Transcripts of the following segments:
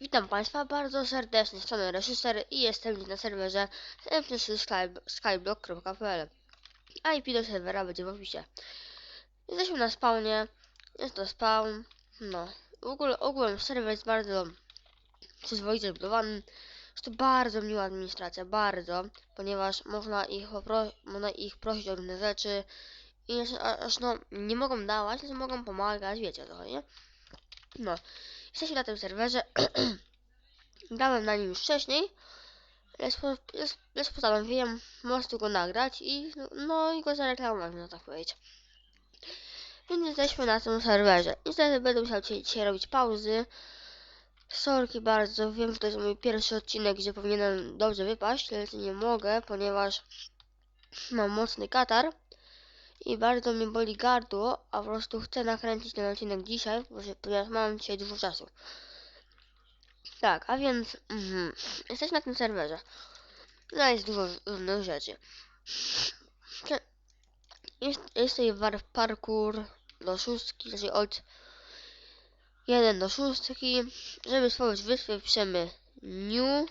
Witam Państwa bardzo serdecznie, strony reżyser i jestem dziś na serwerze mp3 skyblock.pl IP do serwera będzie w opisie. Jesteśmy na spawnie, jest to spawn, no. W ogóle, ogółem serwer jest bardzo przyzwoicie zbudowany. Jest to bardzo miła administracja, bardzo, ponieważ można ich, można ich prosić o różne rzeczy i jeszcze, a- aż no, nie mogą dawać, ale mogą pomagać, wiecie o co nie? No. Jesteśmy na tym serwerze. Grałem na nim już wcześniej. Lecz, po, lecz, lecz postanowiłem po prostu go nagrać i no i go zareklamować, można tak powiedzieć. Więc jesteśmy na tym serwerze. Niestety będę musiał dzisiaj robić pauzy. Sorki bardzo, wiem, że to jest mój pierwszy odcinek, gdzie powinienem dobrze wypaść, ale nie mogę, ponieważ mam mocny katar i bardzo mnie boli gardło, a po prostu chcę nakręcić ten odcinek dzisiaj, ponieważ mam dzisiaj dużo czasu. Tak, a więc jesteśmy na tym serwerze. No jest dużo różnych rzeczy. Jest, jest tutaj war parkour do szóstki, znaczy od 1 do szóstki. Żeby stworzyć wyspę piszemy new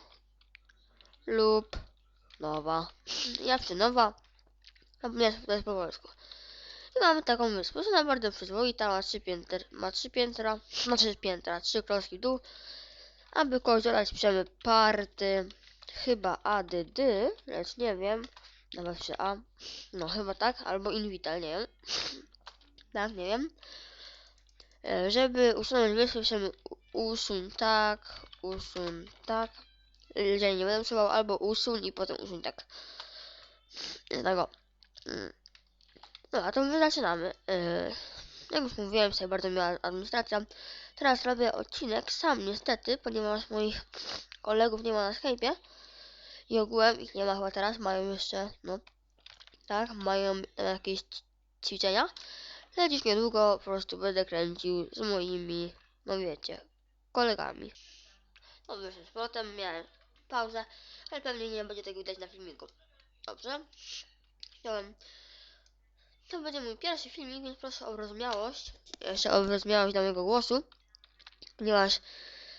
lub nowa. Ja piszę nowa, nie to jest po polsku. I mamy taką wyspę, ona bardzo przyzwoita, ma trzy piętra, ma trzy piętra, ma trzy piętra, trzy kroski w dół. Aby dodać piszemy party, chyba ADD, lecz nie wiem, nawet się A, no chyba tak, albo invital, nie wiem, tak, nie wiem. E, Żeby usunąć wyspę piszemy usuń tak, usuń tak, jeżeli nie będę usuwał, albo usuń i potem usuń tak. Dlatego. No a to my zaczynamy. E, Jak już mówiłem, tutaj bardzo miła administracja. Teraz robię odcinek sam niestety, ponieważ moich kolegów nie ma na Skype'ie. I ogółem ich nie ma chyba teraz, mają jeszcze, no, tak, mają jakieś ćwiczenia. Lecz już niedługo po prostu będę kręcił z moimi, no wiecie, kolegami. No wyszedł z powrotem, miałem pauzę, ale pewnie nie będzie tego widać na filmiku. Dobrze. To będzie mój pierwszy filmik, więc proszę o wyrozumiałość. Jeszcze o wyrozumiałość do mojego głosu. Ponieważ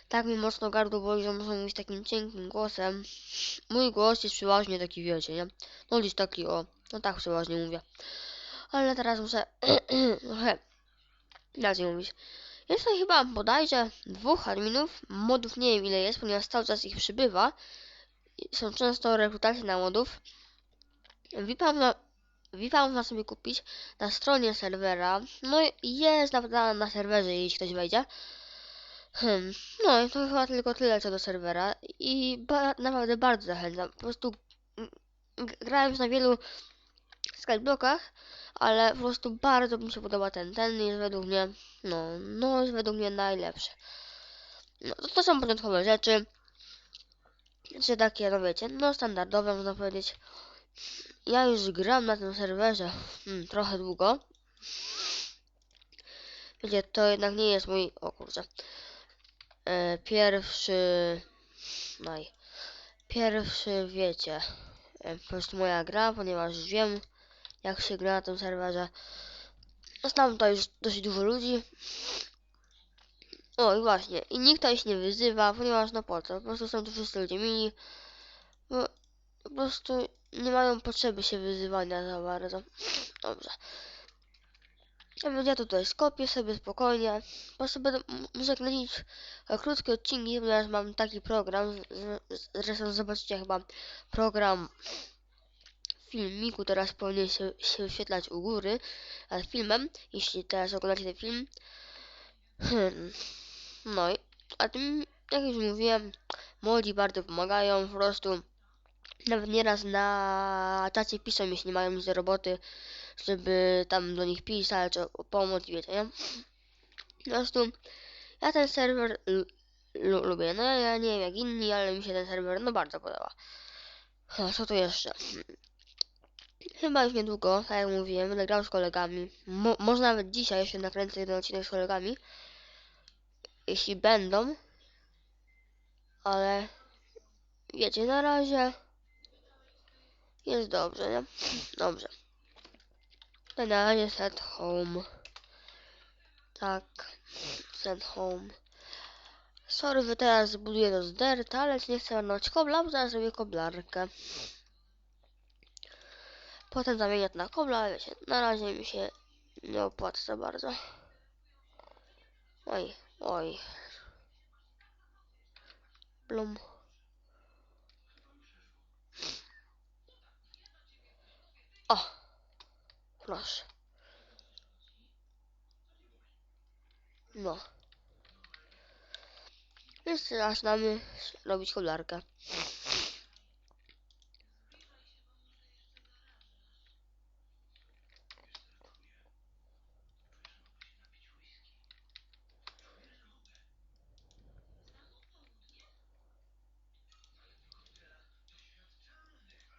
tak mi mocno gardło boli, że muszę mówić takim cienkim głosem. Mój głos jest przeważnie taki, wiecie, nie? No gdzieś taki, o. No tak przeważnie mówię. Ale teraz muszę trochę inaczej mówić. Jest tutaj chyba bodajże dwóch adminów. Modów nie wiem ile jest, ponieważ cały czas ich przybywa. Są często rekrutacje na modów. VIPa na, VIPa można sobie kupić na stronie serwera. No i jest na, na serwerze, jeśli ktoś wejdzie. Hmm. No i to chyba tylko tyle co do serwera. I ba naprawdę bardzo zachęcam. Po prostu mm, grałem już na wielu skyblockach, ale po prostu bardzo mi się podoba ten. Ten jest według mnie, no, no jest według mnie najlepszy. No to, to są początkowe rzeczy. Czy takie, no wiecie, no standardowe można powiedzieć. Ja już gram na tym serwerze hmm, trochę długo. Wiecie, to jednak nie jest mój, o kurczę, e, pierwszy, naj, pierwszy, wiecie, e, po prostu moja gra, ponieważ wiem, jak się gra na tym serwerze. Znam tutaj już dosyć dużo ludzi. O i właśnie, i nikt tutaj się nie wyzywa, ponieważ no po co, po prostu są tu wszyscy ludzie mili. Bo po prostu nie mają potrzeby się wyzywania za bardzo. Dobrze. Więc ja tutaj skopię sobie spokojnie. Po prostu będę, muszę kręcić e, krótkie odcinki, ponieważ mam taki program. Zresztą zobaczycie chyba program filmiku teraz powinien się, się wyświetlać u góry nad filmem, jeśli teraz oglądacie ten film. Hmm. No i a tym, jak już mówiłem, młodzi bardzo pomagają, po prostu nawet nieraz na czacie piszą, jeśli mają nic do roboty, żeby tam do nich pisać o, o pomoc, wiecie, nie? Po prostu ja ten serwer lu- lu- lubię. No ja nie wiem jak inni, ale mi się ten serwer no bardzo podoba. A co tu jeszcze? Chyba już niedługo, tak jak mówiłem, będę grał z kolegami. Mo może nawet dzisiaj jeszcze nakręcę jeden odcinek z kolegami. Jeśli będą. Ale wiecie, na razie jest dobrze, nie? Dobrze. Na razie set home. Tak. Set home. Sorry, że teraz buduję to z derta, ale nie chcę marnować kobla, bo zaraz zrobię koblarkę. Potem zamienię to na kobla, ale wiecie, na razie mi się nie opłaca za bardzo. Oj, oj. Blum. O! Proszę. No. Więc zaczynamy robić koblarkę.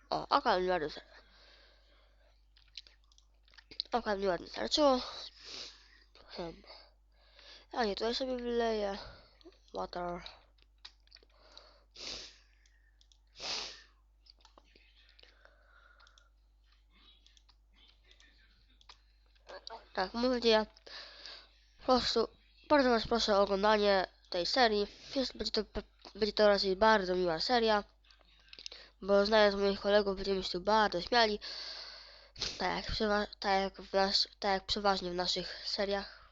O, ładnie starczy. Akurat mi ładnie starczyło. Hmm. A nie, tutaj sobie wyleję. Water. Tak, mówię. Po prostu bardzo was proszę o oglądanie tej serii. Jest, będzie, to, będzie to raczej bardzo miła seria. Bo znając moich kolegów będziemy się tu bardzo śmiali. Tak jak, tak, jak w nas- tak jak przeważnie w naszych seriach.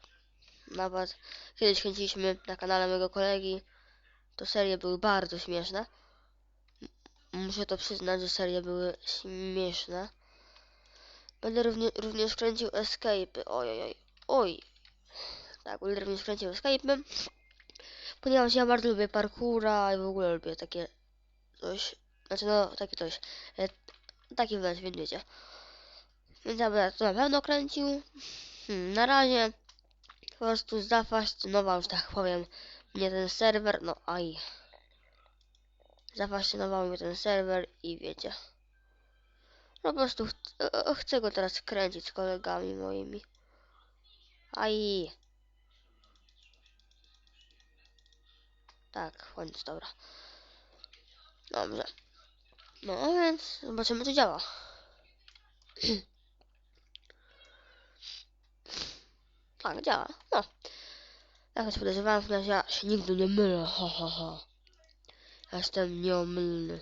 Nawet kiedyś kręciliśmy na kanale mojego kolegi. To serie były bardzo śmieszne. Muszę to przyznać, że serie były śmieszne. Będę równie, również kręcił escape. Oj, oj, oj. Oj. Tak, będę również kręcił escape. Ponieważ ja bardzo lubię parkoura i w ogóle lubię takie coś. Znaczy no, takie coś. E, taki wręcz, więc wiecie. Więc ja to na pewno kręcił. Hmm, na razie po prostu zafascynował, że tak powiem, mnie ten serwer. No aj. Zafascynował mnie ten serwer i wiecie. No po prostu ch e, chcę go teraz kręcić z kolegami moimi. Aj. Tak, koniec, dobra. Dobrze. No więc zobaczymy, czy działa. tak, działa. No. Jak już podejrzewałem, że ja się nigdy nie mylę. Ho, ho. Ja Jestem nieomylny.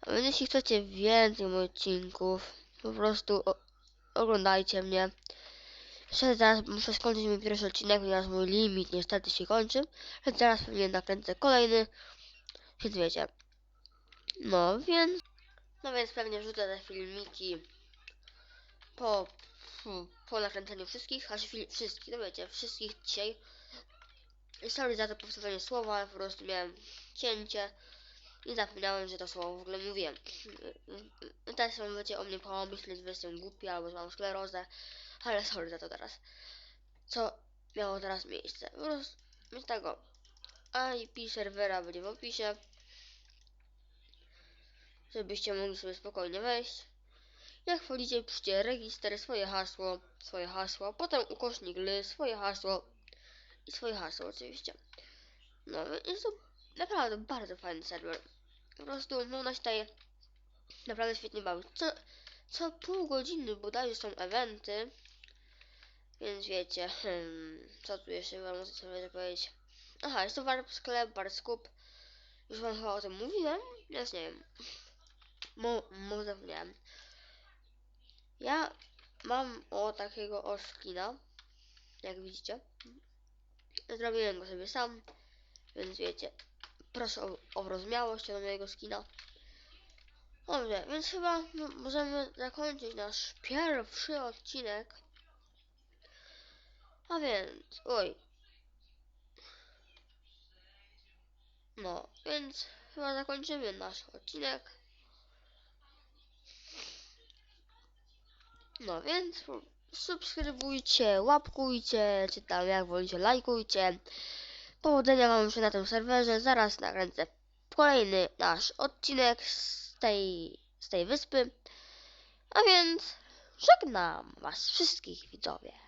A więc jeśli chcecie więcej moich odcinków, po prostu oglądajcie mnie. Jeszcze zaraz muszę skończyć mój pierwszy odcinek, ponieważ mój limit niestety się kończy. Więc zaraz pewnie nakręcę kolejny. Więc wiecie. No więc. No więc pewnie wrzucę te filmiki po, po nakręceniu wszystkich, aż wszystkich, no wiecie, wszystkich dzisiaj. Sorry za to powtórzenie słowa, po prostu miałem cięcie i zapomniałem, że to słowo w ogóle mówiłem. I Teraz możecie o mnie pomyśleć, że jestem głupi albo że mam sklerozę, ale sorry za to teraz. Co miało teraz miejsce? Po prostu, więc tego. IP serwera będzie w opisie. Żebyście mogli sobie spokojnie wejść. Jak wchodzicie, piszcie register, swoje hasło, swoje hasło, potem ukośnik ly, swoje hasło i swoje hasło oczywiście. No, jest to naprawdę bardzo fajny serwer. Po prostu można się tutaj naprawdę świetnie bawić. Co, co pół godziny bodajże są eventy. Więc wiecie, hmm, co tu jeszcze wam muszę powiedzieć. Aha, jest to warp sklep, warp skup. Już wam chyba o tym mówiłem? Więc nie wiem. Mo, może zapomniałem. Ja mam o takiego oskina, jak widzicie. Zrobiłem go sobie sam, więc wiecie. Proszę o, o rozmiałość mojego skina. Dobrze, więc chyba możemy zakończyć nasz pierwszy odcinek. A więc, oj. No, więc chyba zakończymy nasz odcinek. No więc subskrybujcie, łapkujcie, czy tam jak wolicie, lajkujcie. Powodzenia wam już na tym serwerze. Zaraz nakręcę kolejny nasz odcinek z tej, z tej wyspy. A więc żegnam was wszystkich widzowie.